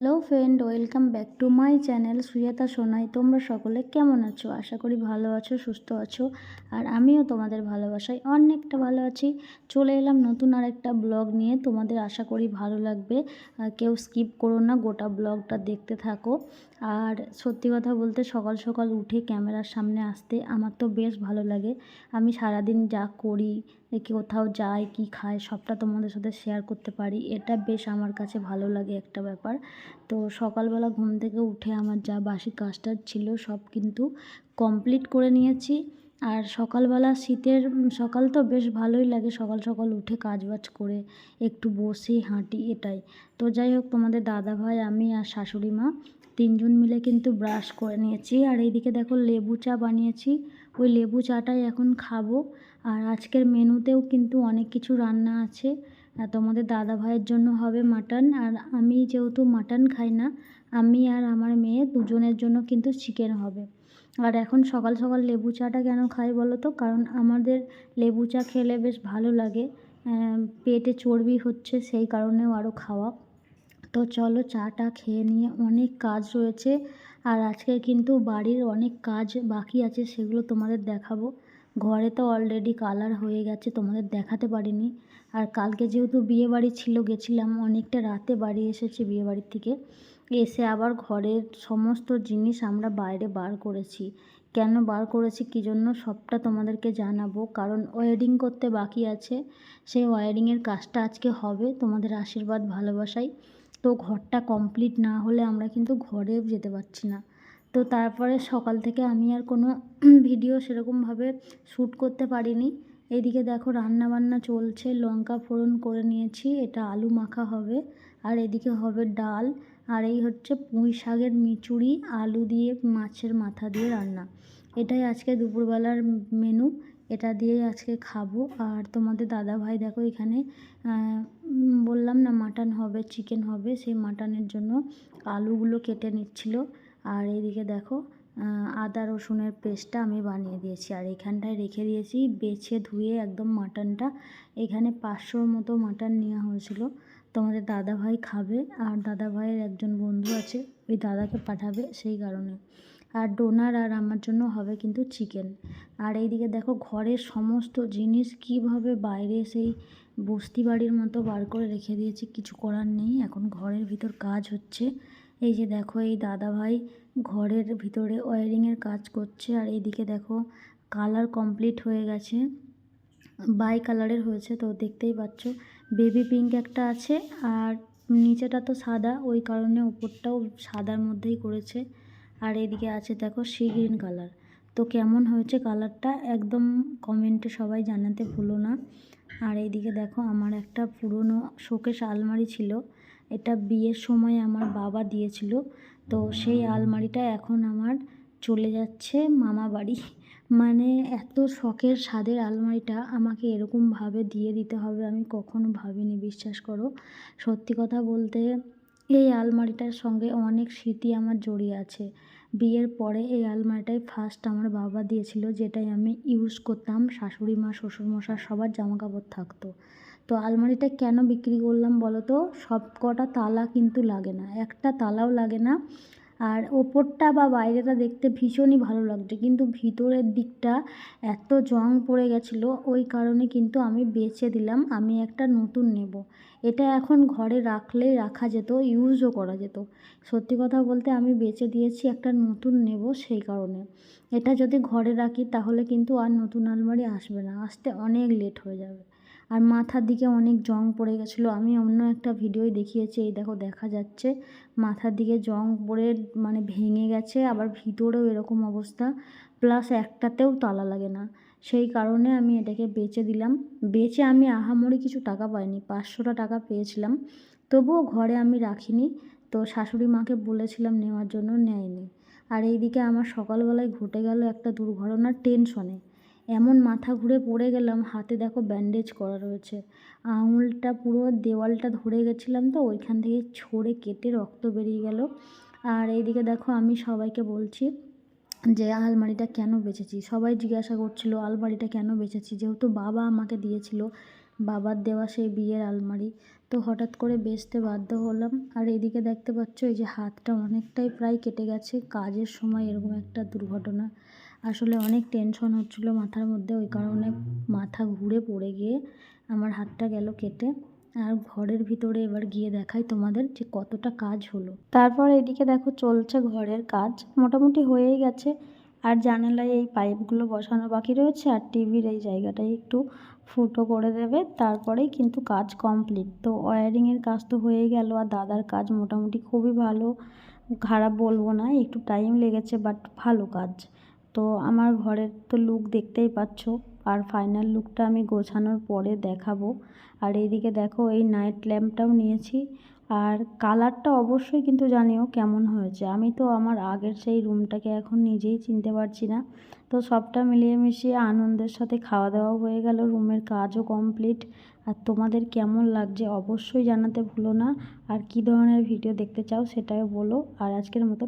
Hello friend, welcome back to my channel Sujata Sonai. তোমরা সকলে কেমন আছো? আশা করি ভালো আছো, সুস্থ আছো। আর আমিও তোমাদের ভালোবাসায় অনেকটা ভালো আছি। চলে এলাম নতুন আর একটা ব্লগ নিয়ে। তোমাদের আশা করি ভালো লাগবে। কেউ স্কিপ করো না, গোটা ব্লগটা দেখতে থাকো। আর সত্যি কথা বলতে সকাল সকাল উঠে ক্যামেরার সামনে আসতে আমার তো বেশ ভালো লাগে। আমি সারাদিন যা করি কোথাও যাই, কি খাই, সবটা তোমাদের সাথে শেয়ার করতে পারি। এটা বেশ আমার কাছে ভালো লাগে একটা ব্যাপার। তো সকালবেলা ঘুম থেকে উঠে আমার যা বাসি কাজটা ছিল সব কিন্তু কমপ্লিট করে নিয়েছি। আর সকালবেলা শীতের, সকাল তো বেশ ভালোই লাগে, সকাল সকাল উঠে কাজ বাজ করে একটু বসে, হাঁটি এটাই। তো যাই হোক, তোমাদের দাদা ভাই, আমি আর শাশুড়ি মা তিনজন মিলে কিন্তু ব্রাশ করে নিয়েছি। আর এইদিকে দেখো লেবু চা বানিয়েছি। ওই লেবু চাটাই এখন খাব। আর আজকের মেনুতেও কিন্তু অনেক কিছু রান্না আছে। আর তোমাদের দাদা ভাইয়ের জন্য হবে মাটন। আর আমি যেহেতু মাটন খাই না, আমি আর আমার মেয়ে দুজনের জন্য কিন্তু চিকেন হবে। আর এখন সকাল সকাল লেবু চাটা কেন খাই বলো তো? কারণ আমাদের লেবু চা খেলে বেশ ভালো লাগে। পেটে চর্বি হচ্ছে, সেই কারণেও আরও খাওয়া। তো চলো চাটা খেয়ে নিয়ে অনেক কাজ রয়েছে। আর আজকে কিন্তু বাড়ির অনেক কাজ বাকি আছে, সেগুলো তোমাদের দেখাবো। ঘরে তো অলরেডি কালার হয়ে গেছে, তোমাদের দেখাতে পারিনি। আর কালকে যেহেতু বিয়ে বাড়ি ছিল, গেছিলাম, অনেকটা রাতে বাড়ি এসেছি বিয়ে বাড়ির থেকে। এসে আবার ঘরের সমস্ত জিনিস আমরা বাইরে বার করেছি। কেন বার করেছি কী জন্য সবটা তোমাদেরকে জানাব। কারণ ওয়েডিং করতে বাকি আছে, সেই ওয়ারিংয়ের কাজটা আজকে হবে, তোমাদের আশীর্বাদ, ভালোবাসাই। তো ঘরটা কমপ্লিট না হলে আমরা কিন্তু ঘরেও যেতে পারছি না। তো তারপরে সকাল থেকে আমি আর কোনো ভিডিও সেরকমভাবে শ্যুট করতে পারিনি। এদিকে দেখো রান্না বান্না চলছে, লঙ্কা ফোড়ন করে নিয়েছি, এটা আলু মাখা হবে, আর এদিকে হবে ডাল, আর এই হচ্ছে পুঁই শাকের মিচুড়ি আলু দিয়ে মাছের মাথা দিয়ে রান্না। এটাই আজকে দুপুরবেলার মেনু, এটা দিয়েই আজকে খাব। আর তোমাদের দাদা ভাই দেখো এখানে বললাম না, মাটন হবে, চিকেন হবে, সেই মাটনের জন্য আলুগুলো কেটে নিচ্ছিলো। আর এইদিকে দেখো আদা, রসুনের পেস্টটা আমি বানিয়ে দিয়েছি। আর এখানটায় রেখে দিয়েছি বেছে ধুয়ে একদম মাটনটা। এখানে পাঁচশোর মতো মাটন নেওয়া হয়েছিল। তোমাদের দাদা ভাই খাবে আর দাদা ভাইয়ের একজন বন্ধু আছে, ওই দাদাকে পাঠাবে সেই কারণে। আর ডোনার আর আমার জন্য হবে কিন্তু চিকেন। আর এইদিকে দেখো ঘরের সমস্ত জিনিস কীভাবে বাইরে সেই বস্তি বাড়ির মতো বার করে রেখে দিয়েছি, কিছু করার নেই। এখন ঘরের ভিতর কাজ হচ্ছে। এই যে দেখো, এই দাদাভাই ঘরের ভিতরে ওয়ারিংয়ের কাজ করছে, আর এইদিকে দেখো কালার কমপ্লিট হয়ে গেছে। বাই কালারের হয়েছে, তো দেখতেই পাচ্ছ। বেবি পিঙ্ক একটা আছে, আর নিচেটা তো সাদা, ওই কারণে উপরটাও সাদার মধ্যেই করেছে। আর এদিকে আছে দেখো সি গ্রিন কালার। তো কেমন হয়েছে কালারটা একদম কমেন্টে সবাই জানাতে ভুলো না। আর এইদিকে দেখো আমার একটা পুরনো শোকেশ আলমারি ছিল। এটা বিয়ের সময় আমার বাবা দিয়েছিল। তো সেই আলমারিটা এখন আমার চলে যাচ্ছে মামা বাড়ি। মানে এত শখের স্বাদের আলমারিটা আমাকে এরকমভাবে দিয়ে দিতে হবে আমি কখনো ভাবিনি, বিশ্বাস করো। সত্যি কথা বলতে এই আলমারিটার সঙ্গে অনেক স্মৃতি আমার জড়িয়ে আছে। বিয়ের পরে এই আলমারিটাই ফার্স্ট আমার বাবা দিয়েছিল, যেটাই আমি ইউজ করতাম। শাশুড়ি মা শ্বশুরমশা সবার জামা কাপড় থাকতো। তো আলমারিটা কেন বিক্রি করলাম বলো তো সব কটা তালা কিন্তু লাগে না। একটা তালাও লাগে না। আর ওপরটা বা বাইরেটা দেখতে ভীষণই ভালো লাগছে। কিন্তু ভিতরের দিকটা এত জং পড়ে গেছিল, ওই কারণে কিন্তু আমি বেচে দিলাম, আমি একটা নতুন নেব। এটা এখন ঘরে রাখলেই রাখা যেত ইউজও করা যেত। সত্যি কথা বলতে আমি বেচে দিয়েছি, একটা নতুন নেব সেই কারণে। এটা যদি ঘরে রাখি, তাহলে কিন্তু আর নতুন আলমারি আসবে না, আসতে অনেক লেট হয়ে যাবে। আর মাথার দিকে অনেক জং পড়ে গেছিল। আমি অন্য একটা ভিডিওয় দেখিয়েছি, এই দেখো দেখা যাচ্ছে। মাথার দিকে জং পড়ে মানে ভেঙে গেছে, আবার ভিতরেও এরকম অবস্থা। প্লাস একটাতেও তালা লাগে না। সেই কারণে আমি এটাকে বেচে দিলাম। বেচে আমি আহামরি কিছু টাকা পাইনি, পাঁচশোটা টাকা পেয়েছিলাম। তবুও ঘরে আমি রাখিনি। তো শাশুড়ি মাকে বলেছিলাম নেওয়ার জন্য, নেয়নি। আর এইদিকে আমার সকালবেলায় ঘটে গেল একটা দুর্ঘটনার টেনশনে। এমন মাথা ঘুরে পড়ে গেলাম, হাতে দেখো ব্যান্ডেজ করা রয়েছে। আঙুলটা পুরো দেওয়ালটা ধরে গেছিলাম তো, ওইখান থেকে ছড়ে কেটে রক্ত বেরিয়ে গেল। আর এইদিকে দেখো আমি সবাইকে বলছি যে, আলমারিটা কেন বেচেছি সবাই জিজ্ঞাসা করছিল, আলমারিটা কেন বেচেছি যেহেতু বাবা আমাকে দিয়েছিল, বাবার দেওয়া সেই বিয়ের আলমারি। তো হঠাৎ করে বেচতে বাধ্য হলাম। আর এদিকে দেখতে পাচ্ছ, এই যে হাতটা অনেকটাই প্রায় কেটে গেছে, কাজের সময় এরকম একটা দুর্ঘটনা। আসলে অনেক টেনশন হচ্ছিল মাথার মধ্যে, ওই কারণে মাথা ঘুরে পড়ে গিয়ে আমার হাতটা গেল কেটে। আর ঘরের ভিতরে এবার গিয়ে দেখাই তোমাদের যে কতটা কাজ হলো। তারপর এদিকে দেখো চলছে ঘরের কাজ, মোটামুটি হয়েই গেছে। আর জানালায় এই পাইপগুলো বসানো বাকি রয়েছে, আর টিভির এই জায়গাটায় একটু ফুটো করে দেবে, তারপরেই কিন্তু কাজ কমপ্লিট তো ওয়্যারিংয়ের কাজ তো হয়েই গেল, আর দাদার কাজ মোটামুটি খুবই ভালো। খারাপ বলব না, একটু টাইম লেগেছে বাট ভালো কাজ। তো আমার ঘরের তো লুক দেখতেই পাচ্ছ। আর ফাইনাল লুকটা আমি গোছানোর পরে দেখাবো। আর এইদিকে দেখো, এই নাইট ল্যাম্পটাও নিয়েছি। আর কালারটা অবশ্যই কিন্তু জানিও কেমন হয়েছে। আমি তো আমার আগের সেই রুমটাকে এখন নিজেই চিনতে পারছি না। তো সবটা মিলিয়ে মিশিয়ে আনন্দের সাথে খাওয়া দাওয়াও হয়ে গেল, রুমের কাজও কমপ্লিট আর তোমাদের কেমন লাগছে অবশ্যই জানাতে ভুলো না। আর কী ধরনের ভিডিও দেখতে চাও সেটাও বলো। আর আজকের মতো